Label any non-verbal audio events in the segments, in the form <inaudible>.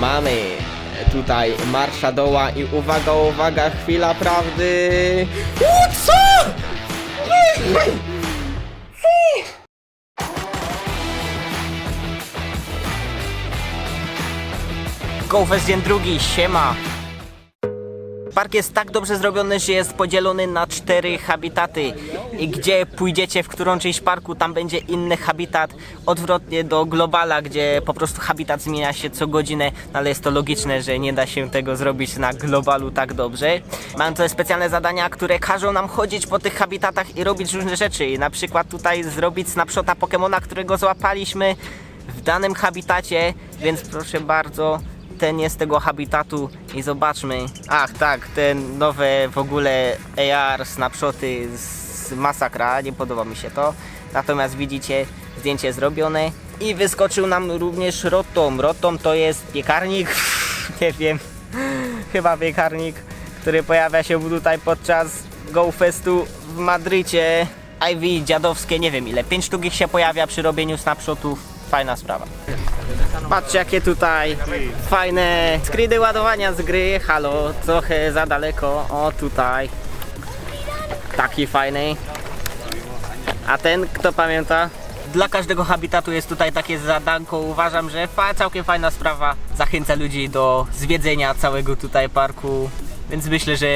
mamy tutaj marsza doła i uwaga, uwaga, chwila prawdy. U, co? Dzień drugi, siema! Park jest tak dobrze zrobiony, że jest podzielony na cztery habitaty. I gdzie pójdziecie w którą część parku, tam będzie inny habitat. Odwrotnie do Globala, gdzie po prostu habitat zmienia się co godzinę, no ale jest to logiczne, że nie da się tego zrobić na Globalu tak dobrze. Mam tutaj specjalne zadania, które każą nam chodzić po tych habitatach i robić różne rzeczy. Na przykład tutaj zrobić snapshota Pokemona, którego złapaliśmy w danym habitacie, więc proszę bardzo, ten jest tego habitatu i zobaczmy. Ach tak, te nowe w ogóle AR snapshoty z masakra, nie podoba mi się to. Natomiast widzicie, zdjęcie zrobione i wyskoczył nam również Rotom. Rotom to jest piekarnik, <laughs> nie wiem, chyba piekarnik, który pojawia się tutaj podczas Go Festu w Madrycie. Ivy dziadowskie, nie wiem ile, 5 sztuk ich się pojawia przy robieniu snapshotów. Fajna sprawa. Patrzcie jakie tutaj fajne screeny ładowania z gry. Halo, trochę za daleko. O tutaj. Taki fajny. A ten, kto pamięta? Dla każdego habitatu jest tutaj takie zadanko. Uważam, że fa całkiem fajna sprawa. Zachęca ludzi do zwiedzenia całego tutaj parku. Więc myślę, że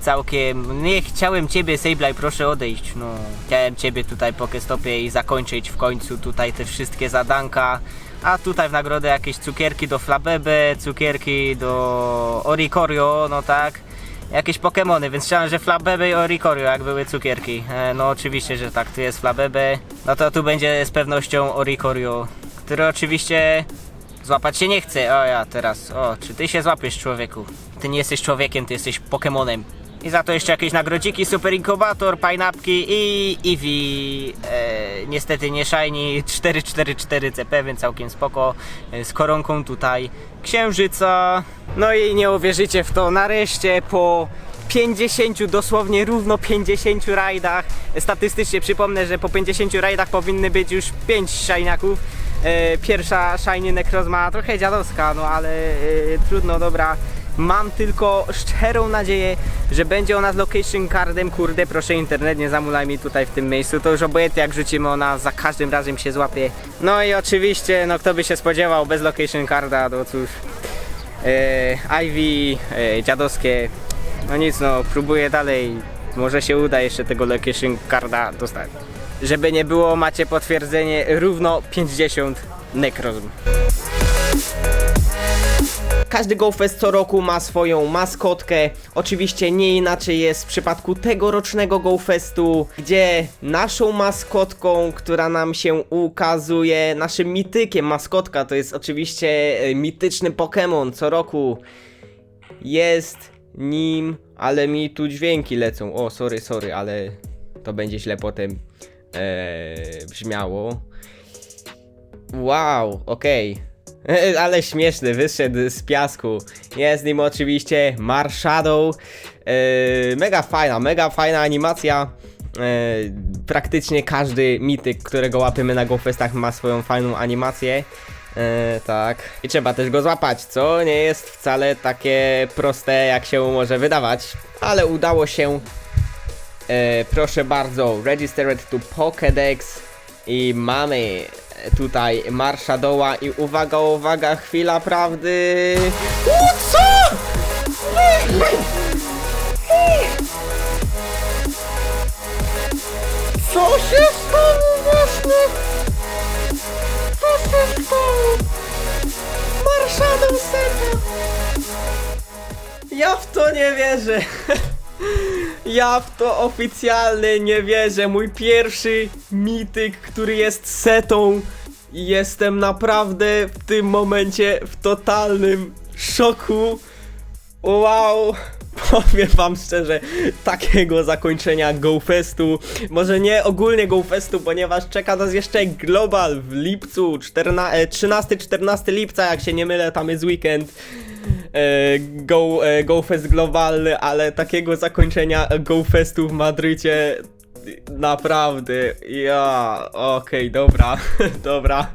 całkiem... Nie chciałem ciebie, Sableye, proszę odejść. No, chciałem ciebie tutaj pokestopie i zakończyć w końcu tutaj te wszystkie zadanka. A tutaj w nagrodę jakieś cukierki do Flabebe, cukierki do Oricorio, no tak. Jakieś Pokemony, więc chciałem, że Flabebe i Oricorio, jak były cukierki. E, no oczywiście, że tak, tu jest Flabebe. No to tu będzie z pewnością Oricorio, który oczywiście złapać się nie chce. O ja teraz, o, czy ty się złapiesz człowieku? Ty nie jesteś człowiekiem, ty jesteś Pokemonem. I za to jeszcze jakieś nagrodziki, super inkubator, pineapki i Eevee. E, niestety nie shiny 444 CP, więc całkiem spoko. E, z koronką tutaj księżyca. No i nie uwierzycie w to, nareszcie po 50, dosłownie równo 50 rajdach. Statystycznie przypomnę, że po 50 rajdach powinny być już 5 shiniaków. E, pierwsza shiny Necroz ma trochę dziadowska, no ale e, trudno, dobra. Mam tylko szczerą nadzieję, że będzie ona z location cardem. Kurde, proszę internet, nie zamulaj mi tutaj w tym miejscu. To już obojętnie jak rzucimy, ona za każdym razem się złapie. No i oczywiście, no kto by się spodziewał bez location carda, no cóż. E, Ivy, e, dziadowskie. No nic, no próbuję dalej. Może się uda jeszcze tego location carda dostać. Żeby nie było, macie potwierdzenie równo 50 Necrozm. Każdy GoFest co roku ma swoją maskotkę. Oczywiście nie inaczej jest w przypadku tegorocznego GoFestu, gdzie naszą maskotką, która nam się ukazuje, naszym mitykiem, maskotka to jest oczywiście e, mityczny Pokémon co roku. Jest nim, ale mi tu dźwięki lecą. O, sorry, sorry, ale to będzie źle potem e, brzmiało. Wow, okej. <laughs> Ale śmieszny, wyszedł z piasku. Jest nim oczywiście Marshadow. Yy, mega fajna, mega fajna animacja. Yy, praktycznie każdy mityk, którego łapiemy na GoFestach ma swoją fajną animację. Yy, tak. I trzeba też go złapać, co nie jest wcale takie proste, jak się może wydawać. Ale udało się. E, proszę bardzo, registered to Pokédex i mamy tutaj marsza doła i uwaga, uwaga, chwila prawdy. Co? Co się stało właśnie? Co się stało? Marsza do serio. Ja w to nie wierzę. <laughs> Ja w to oficjalnie nie wierzę. Mój pierwszy mityk, który jest setą. Jestem naprawdę w tym momencie w totalnym szoku. Wow. <laughs> Powiem wam szczerze, takiego zakończenia GoFestu, może nie ogólnie GoFestu, ponieważ czeka nas jeszcze Global w lipcu, 13-14 lipca, jak się nie mylę, tam jest weekend e, Go, e, GoFest globalny, ale takiego zakończenia GoFestu w Madrycie naprawdę, ja, okej, dobra, <laughs> dobra,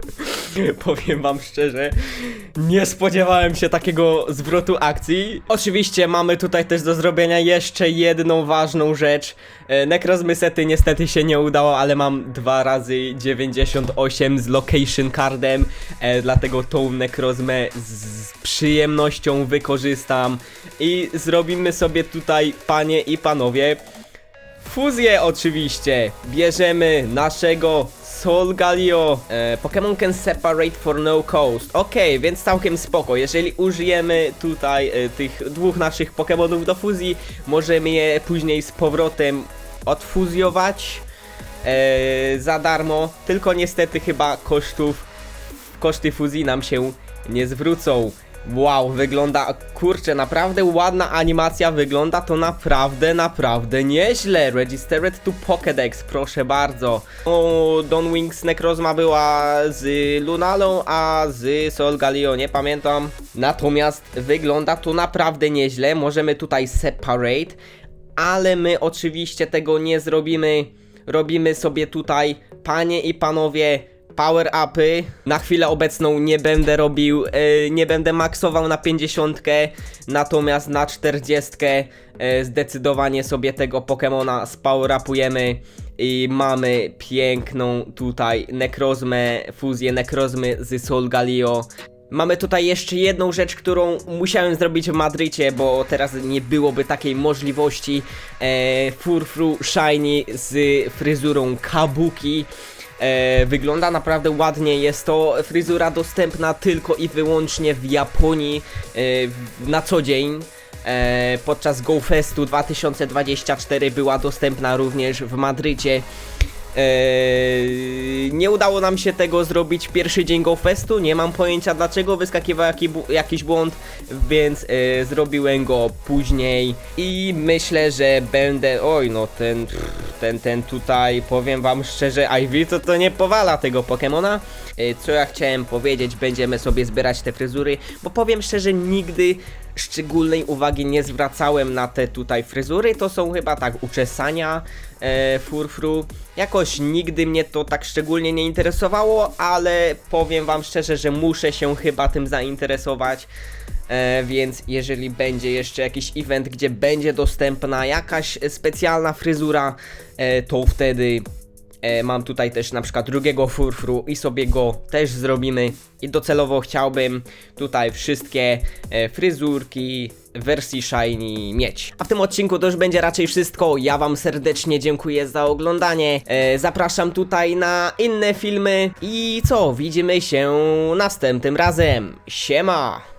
powiem wam szczerze, nie spodziewałem się takiego zwrotu akcji. Oczywiście mamy tutaj też do zrobienia jeszcze jedną ważną rzecz, e, Necrozmy sety niestety się nie udało, ale mam 2 razy 98 z location cardem, e, dlatego tą Necrozmę z przyjemnością wykorzystam. I zrobimy sobie tutaj, panie i panowie, Fuzję oczywiście! Bierzemy naszego Solgalio. E, Pokémon can separate for no cost. Okej, więc całkiem spoko. Jeżeli użyjemy tutaj e, tych dwóch naszych Pokémonów do fuzji, możemy je później z powrotem odfuzjować e, za darmo. Tylko niestety chyba kosztów, koszty fuzji nam się nie zwrócą. Wow, wygląda, kurczę, naprawdę ładna animacja, wygląda to naprawdę, naprawdę nieźle. Registered to Pokédex, proszę bardzo. O, Don Wings Necrozma była z Lunalą, a z Solgaleo, nie pamiętam. Natomiast wygląda to naprawdę nieźle, możemy tutaj separate, ale my oczywiście tego nie zrobimy. Robimy sobie tutaj, panie i panowie, power upy. Na chwilę obecną nie będę robił, e, nie będę maksował na 50, natomiast na 40 e, zdecydowanie sobie tego Pokemona spower upujemy i mamy piękną tutaj Nekrozmę, fuzję Nekrozmy z Solgaleo. Mamy tutaj jeszcze jedną rzecz, którą musiałem zrobić w Madrycie, bo teraz nie byłoby takiej możliwości. E, Furfru Shiny z fryzurą Kabuki. E, wygląda naprawdę ładnie, jest to fryzura dostępna tylko i wyłącznie w Japonii e, na co dzień. E, podczas Go Festu 2024 była dostępna również w Madrycie. Eee, nie udało nam się tego zrobić pierwszy dzień Go Festu, nie mam pojęcia dlaczego wyskakiwał jaki, jakiś błąd, więc e, zrobiłem go później i myślę, że będę, oj no ten, ten, ten tutaj, powiem wam szczerze, Ivy to to nie powala tego Pokemona. E, co ja chciałem powiedzieć, będziemy sobie zbierać te fryzury, bo powiem szczerze, nigdy szczególnej uwagi nie zwracałem na te tutaj fryzury, to są chyba tak uczesania e, furfru. Jakoś nigdy mnie to tak szczególnie nie interesowało, ale powiem wam szczerze, że muszę się chyba tym zainteresować. E, więc jeżeli będzie jeszcze jakiś event, gdzie będzie dostępna jakaś specjalna fryzura, e, to wtedy E, mam tutaj też na przykład drugiego furfru i sobie go też zrobimy. I docelowo chciałbym tutaj wszystkie e, fryzurki wersji shiny mieć. A w tym odcinku to już będzie raczej wszystko. Ja wam serdecznie dziękuję za oglądanie. E, zapraszam tutaj na inne filmy. I co? Widzimy się następnym razem. Siema!